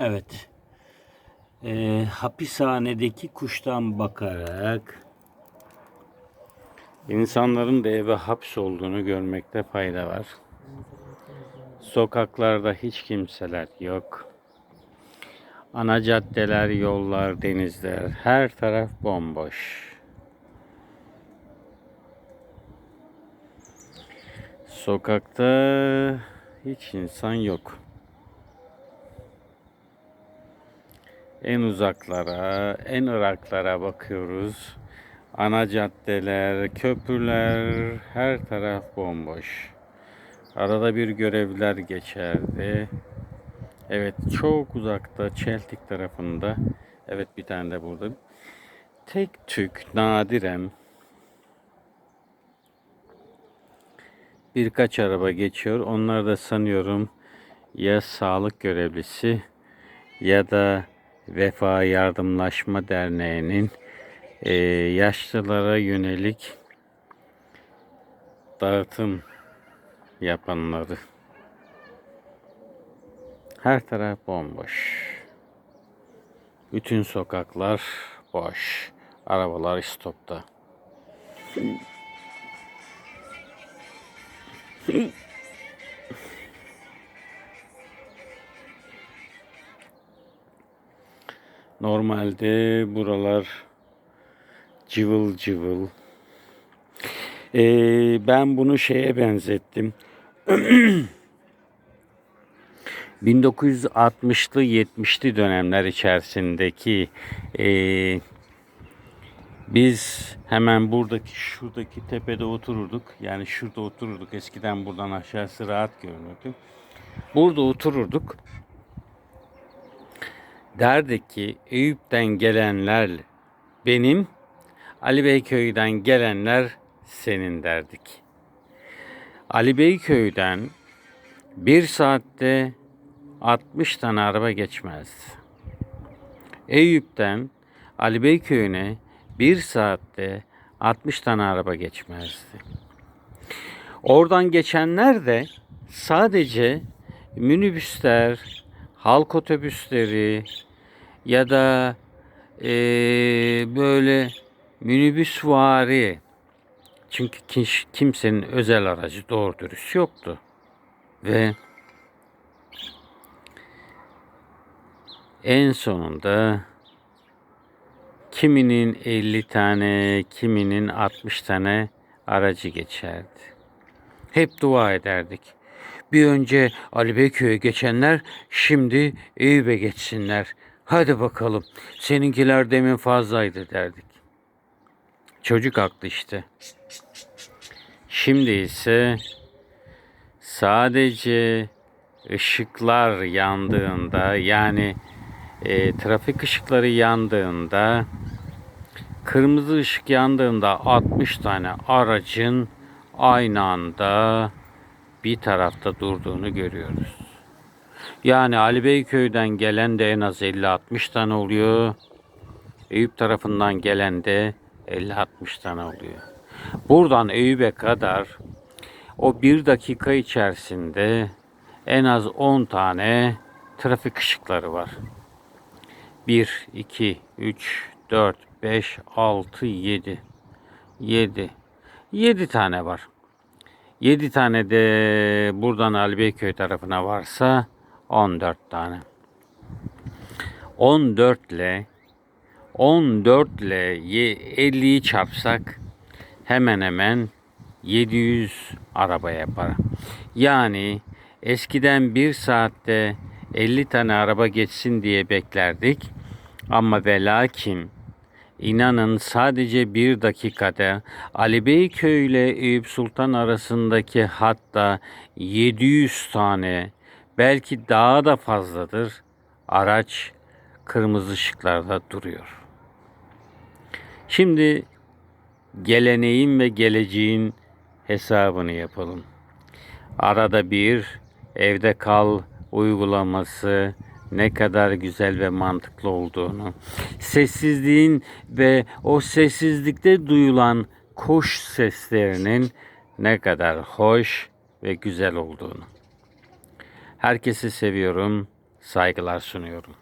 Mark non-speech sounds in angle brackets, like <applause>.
Evet. Ee, hapishanedeki kuştan bakarak insanların da eve hapsolduğunu görmekte fayda var. Sokaklarda hiç kimseler yok. Ana caddeler, yollar, denizler, her taraf bomboş. Sokakta hiç insan yok. En uzaklara, en ıraklara bakıyoruz. Ana caddeler, köprüler, her taraf bomboş. Arada bir görevliler geçerdi. Evet, çok uzakta Çeltik tarafında. Evet, bir tane de burada. Tek tük, nadiren birkaç araba geçiyor. Onlar da sanıyorum ya sağlık görevlisi ya da Vefa Yardımlaşma Derneği'nin e, yaşlılara yönelik dağıtım yapanları. Her taraf bomboş. Bütün sokaklar boş. Arabalar stopta. Normalde buralar cıvıl cıvıl. Ee, ben bunu şeye benzettim. <clears throat> 1960'lı 70'li dönemler içerisindeki ee, biz hemen buradaki şuradaki tepede otururduk. Yani şurada otururduk. Eskiden buradan aşağısı rahat görünürdü. Burada otururduk. Derdik ki Eyüp'ten gelenler benim, Ali Beyköy'den gelenler senin derdik. Ali Beyköy'den bir saatte 60 tane araba geçmezdi. Eyüp'ten Ali Beyköy'üne bir saatte 60 tane araba geçmezdi. Oradan geçenler de sadece minibüsler, halk otobüsleri ya da eee, böyle minibüs vari çünkü kimsenin özel aracı doğru dürüst yoktu. Ve en sonunda kiminin 50 tane, kiminin 60 tane aracı geçerdi. Hep dua ederdik. Bir önce Ali Beyköy'e geçenler şimdi Eyüp'e geçsinler. Hadi bakalım seninkiler demin fazlaydı derdik. Çocuk haklı işte. Şimdi ise sadece ışıklar yandığında yani e, trafik ışıkları yandığında kırmızı ışık yandığında 60 tane aracın aynı anda bir tarafta durduğunu görüyoruz. Yani Ali Beyköy'den gelen de en az 50-60 tane oluyor. Eyüp tarafından gelen de 50-60 tane oluyor. Buradan Eyüp'e kadar o bir dakika içerisinde en az 10 tane trafik ışıkları var. 1, 2, 3, 4, 5, 6, 7. 7. 7 tane var. 7 tane de buradan Alibeyköy tarafına varsa 14 tane. 14 ile 14 ile ye- 50'yi çarpsak hemen hemen 700 araba yapar. Yani eskiden bir saatte 50 tane araba geçsin diye beklerdik. Ama ve lakin inanın sadece bir dakikada Ali Beyköy ile Eyüp Sultan arasındaki hatta 700 tane belki daha da fazladır araç kırmızı ışıklarda duruyor. Şimdi geleneğin ve geleceğin hesabını yapalım. Arada bir evde kal uygulaması ne kadar güzel ve mantıklı olduğunu, sessizliğin ve o sessizlikte duyulan kuş seslerinin ne kadar hoş ve güzel olduğunu. Herkesi seviyorum. saygılar sunuyorum.